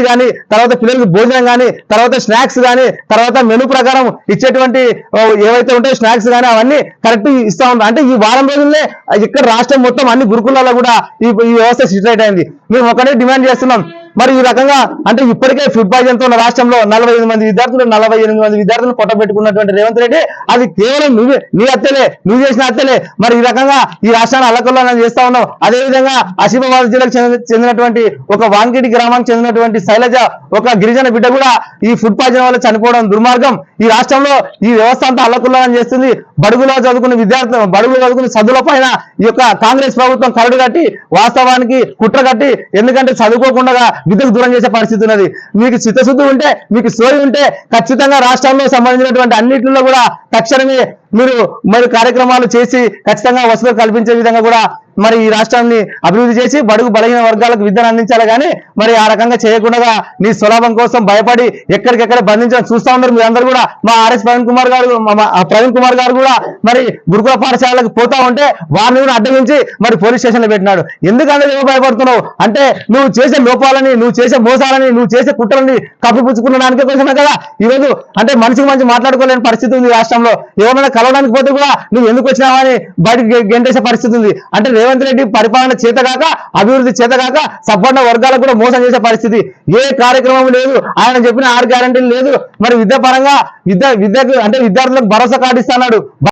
అంగన్వాడీ కానీ తర్వాత పిల్లలకు భోజనం కానీ తర్వాత స్నాక్స్ కానీ తర్వాత మెను ప్రకారం ఇచ్చేటువంటి ఏవైతే ఉంటాయో స్నాక్స్ కానీ అవన్నీ కరెక్ట్ ఇస్తా ఉంటాం అంటే ఈ వారం రోజుల్లో ఇక్కడ రాష్ట్రం మొత్తం అన్ని గురుకులలో కూడా ఈ ఈ వ్యవస్థ సిటరేట్ అయింది. మేము ఒకటే డిమాండ్ చేస్తున్నాం. మరి ఈ రకంగా అంటే ఇప్పటికే ఫుడ్ పాయిజన్తో ఉన్న రాష్ట్రంలో నలభై మంది విద్యార్థులు నలభై ఎనిమిది మంది విద్యార్థులు పొట్టబెట్టుకున్నటువంటి రేవంత్ రెడ్డి అది కేవలం నువ్వే నీ హత్యలే నువ్వు చేసిన హత్యలే. మరి ఈ రకంగా ఈ రాష్ట్రాన్ని అల్లకల్లోనం చేస్తా ఉన్నావు. అదేవిధంగా ఆసిఫాబాద్ జిల్లాకు చెందినటువంటి ఒక వాంకిటి గ్రామానికి చెందినటువంటి శైలజ ఒక గిరిజన బిడ్డ కూడా ఈ ఫుడ్ పాయిజన్ వల్ల చనిపోవడం దుర్మార్గం. ఈ రాష్ట్రంలో ఈ వ్యవస్థ అంతా అల్లకుల్లోనం చేస్తుంది. బడుగులో చదువుకున్న విద్యార్థులు బడుగులో చదువుకున్న చదువుల పైన ఈ యొక్క కాంగ్రెస్ ప్రభుత్వం కరడు కట్టి వాస్తవానికి కుట్ర కట్టి ఎందుకంటే చదువుకోకుండా విద్యకు దూరం చేసే పరిస్థితి ఉన్నది. మీకు చిత్తశుద్ధి ఉంటే మీకు సోయి ఉంటే ఖచ్చితంగా రాష్ట్రంలో సంబంధించినటువంటి అన్నింటిలో కూడా తక్షణమే మీరు మరి కార్యక్రమాలు చేసి ఖచ్చితంగా వసతులు కల్పించే విధంగా కూడా మరి ఈ రాష్ట్రాన్ని అభివృద్ధి చేసి బడుగు బలహీన వర్గాలకు విద్యను అందించాలి కానీ మరి ఆ రకంగా చేయకుండా నీ సులభం కోసం భయపడి ఎక్కడికెక్కడ బంధించడం చూస్తా ఉన్నారు. మీరందరూ కూడా మా ఆర్ఎస్ ప్రవీణ్ కుమార్ గారు మా- ప్రవీణ్ కుమార్ గారు కూడా మరి గురుకుల పాఠశాలకు పోతా ఉంటే వారిని కూడా అడ్డగించి మరి పోలీస్ స్టేషన్లో పెట్టినాడు. ఎందుకంటే నువ్వు భయపడుతున్నావు? అంటే నువ్వు చేసే లోపాలని నువ్వు చేసే మోసాలని నువ్వు చేసే కుట్రలని కప్పిపుచ్చుకున్న దానికే కోసమే కదా. ఈ రోజు అంటే మనిషికి మంచి మాట్లాడుకోలేని పరిస్థితి ఉంది రాష్ట్రంలో. ఎవరైనా కలవడానికి పోతే కూడా నువ్వు ఎందుకు వచ్చినావని బయటకు గెంటేసే పరిస్థితి ఉంది. అంటే రేవంత్ రెడ్డి పరిపాలన చేతగాక అభివృద్ధి చేతగాక సబ్బండ వర్గాలకు కూడా మోసం చేసే పరిస్థితి. ఏ కార్యక్రమం లేదు ఆయన చెప్పిన ఆరు గ్యారంటీలు లేదు. మరి విద్యాపరంగా విద్య విద్యకు అంటే విద్యార్థులకు భరోసా కార్డు ఇస్తున్నాడు